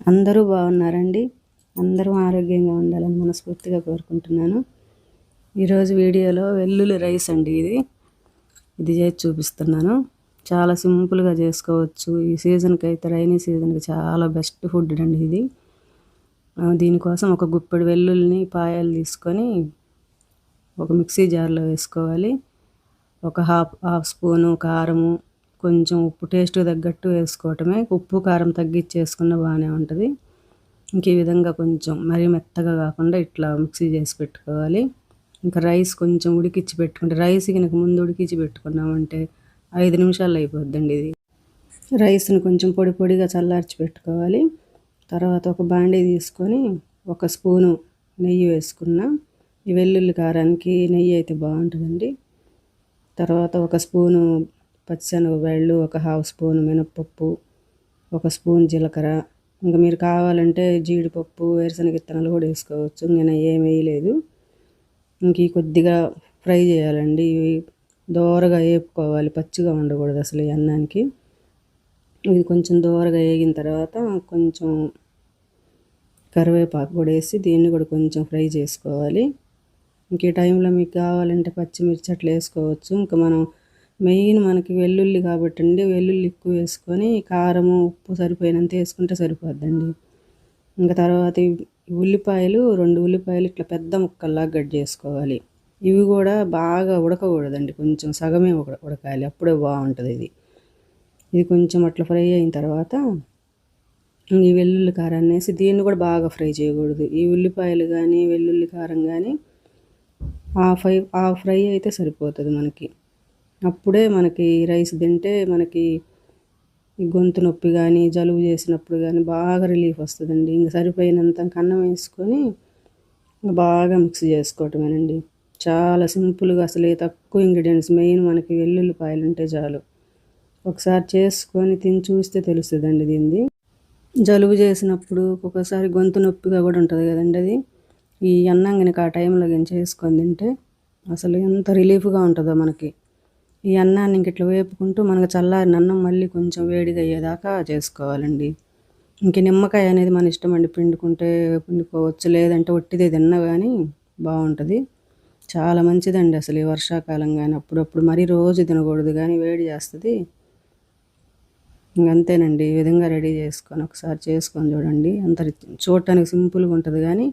అందరూ బాగున్నారండి. అందరూ ఆరోగ్యంగా ఉండాలని మనస్ఫూర్తిగా కోరుకుంటున్నాను. ఈరోజు వీడియోలో వెల్లుల్లి రైస్ అండి ఇది. ఇది చేసి చూపిస్తున్నాను. చాలా సింపుల్గా చేసుకోవచ్చు. ఈ సీజన్కి అయితే రైనీ సీజన్కి చాలా బెస్ట్ ఫుడ్ అండి ఇది. దీనికోసం ఒక గుప్పెడు వెల్లుల్లిని పాయలు తీసుకొని ఒక మిక్సీ జార్లో వేసుకోవాలి. ఒక హాఫ్ హాఫ్ స్పూను కారము కొంచెం ఉప్పు టేస్ట్ తగ్గట్టు వేసుకోవటమే. ఉప్పు కారం తగ్గించేసుకున్న బాగానే ఉంటుంది. ఇంక ఈ విధంగా కొంచెం మరీ మెత్తగా కాకుండా ఇట్లా మిక్సీ చేసి పెట్టుకోవాలి. ఇంకా రైస్ కొంచెం ఉడికిచ్చి పెట్టుకుంటే రైస్ కనుక ముందు ఉడికించి పెట్టుకున్నామంటే ఐదు నిమిషాలు అయిపోద్దండి ఇది. రైస్ని కొంచెం పొడి పొడిగా చల్లార్చి పెట్టుకోవాలి. తర్వాత ఒక బాండీ తీసుకొని ఒక స్పూను నెయ్యి వేసుకున్న. ఈ వెల్లుల్లి కారానికి నెయ్యి అయితే బాగుంటుందండి. తర్వాత ఒక స్పూను పచ్చిశనగపాయలు ఒక హాఫ్ స్పూన్ మినప్పప్పు ఒక స్పూన్ జీలకర్ర. ఇంకా మీరు కావాలంటే జీడిపప్పు వేరుశనగ విత్తనాలు కూడా వేసుకోవచ్చు. నేను ఏం వేయలేదు. ఇంక కొద్దిగా ఫ్రై చేయాలండి. ఇవి దోరగా వేపుకోవాలి పచ్చిగా ఉండకూడదు అసలు ఈ అన్నానికి. ఇది కొంచెం దోరగా వేగిన తర్వాత కొంచెం కరివేపాకు కూడా వేసి దీన్ని కూడా కొంచెం ఫ్రై చేసుకోవాలి. ఇంక ఈ టైంలో మీకు కావాలంటే పచ్చిమిర్చి అట్లా వేసుకోవచ్చు. ఇంకా మనం మెయిన్ మనకి వెల్లుల్లి కాబట్టి అండి వెల్లుల్లి ఎక్కువ వేసుకొని కారము ఉప్పు సరిపోయినంత వేసుకుంటే సరిపోద్దండి. ఇంకా తర్వాత ఉల్లిపాయలు రెండు ఉల్లిపాయలు ఇట్లా పెద్ద ముక్కల్లాగా గడ్డ చేసుకోవాలి. ఇవి కూడా బాగా ఉడకకూడదండి. కొంచెం సగమే ఉడకాలి. అప్పుడే బాగుంటుంది ఇది. ఇది కొంచెం అట్లా ఫ్రై అయిన తర్వాత ఈ వెల్లుల్లి కారాన్ని వేసి దీన్ని కూడా బాగా ఫ్రై చేయకూడదు. ఈ ఉల్లిపాయలు కానీ వెల్లుల్లి కారం కానీ ఆ ఫ్రై ఆ ఫ్రై అయితే సరిపోతుంది మనకి. అప్పుడే మనకి రైస్ తింటే మనకి గొంతు నొప్పి కానీ జలుబు చేసినప్పుడు కానీ బాగా రిలీఫ్ వస్తుందండి. ఇంకా సరిపోయినంత కన్నం వేసుకొని బాగా మిక్స్ చేసుకోవటమేనండి. చాలా సింపుల్గా అసలు తక్కువ ఇంగ్రీడియంట్స్ మెయిన్ మనకి వెల్లుల్లిపాయలు ఉంటే చాలు. ఒకసారి చేసుకొని తిని చూస్తే తెలుస్తుందండి దీన్ని జలుబు చేసినప్పుడు ఒక్కొక్కసారి గొంతు నొప్పిగా కూడా ఉంటుంది కదండి అది. ఈ అన్నం కనుక ఆ టైంలో కానీ చేసుకొని తింటే అసలు ఎంత రిలీఫ్గా ఉంటుందో మనకి. ఈ అన్నాన్ని ఇంక ఇట్లా వేపుకుంటూ మనకు చల్లారిన అన్నం మళ్ళీ కొంచెం వేడిగా అయ్యేదాకా చేసుకోవాలండి. ఇంక నిమ్మకాయ అనేది మన ఇష్టం అండి. పిండుకుంటే పిండుకోవచ్చు లేదంటే ఒట్టిదే తిన్నా కానీ బాగుంటుంది చాలా మంచిదండి అసలు ఈ వర్షాకాలం కానీ అప్పుడప్పుడు మరీ రోజు తినకూడదు కానీ వేడి చేస్తుంది. ఇంకంతేనండి ఈ విధంగా రెడీ చేసుకొని ఒకసారి చేసుకొని చూడండి. అంత చూడటానికి సింపుల్గా ఉంటుంది కానీ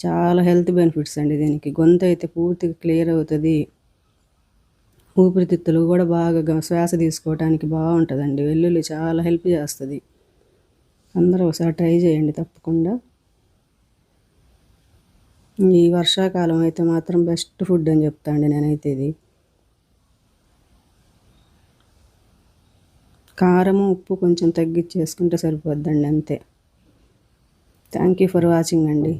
చాలా హెల్త్ బెనిఫిట్స్ అండి దీనికి. గొంతు అయితే పూర్తిగా క్లియర్ అవుతుంది. ఊపిరితిత్తులు కూడా బాగా శ్వాస తీసుకోవడానికి బాగుంటుందండి. వెల్లుల్లి చాలా హెల్ప్ చేస్తుంది. అందరూ ఒకసారి ట్రై చేయండి తప్పకుండా. ఈ వర్షాకాలం అయితే మాత్రం బెస్ట్ ఫుడ్ అని చెప్తా అండి నేనైతే ఇది. కారము ఉప్పు కొంచెం తగ్గించేసుకుంటే సరిపోద్దండి అంతే. థ్యాంక్ యూ ఫర్ వాచింగ్ అండి.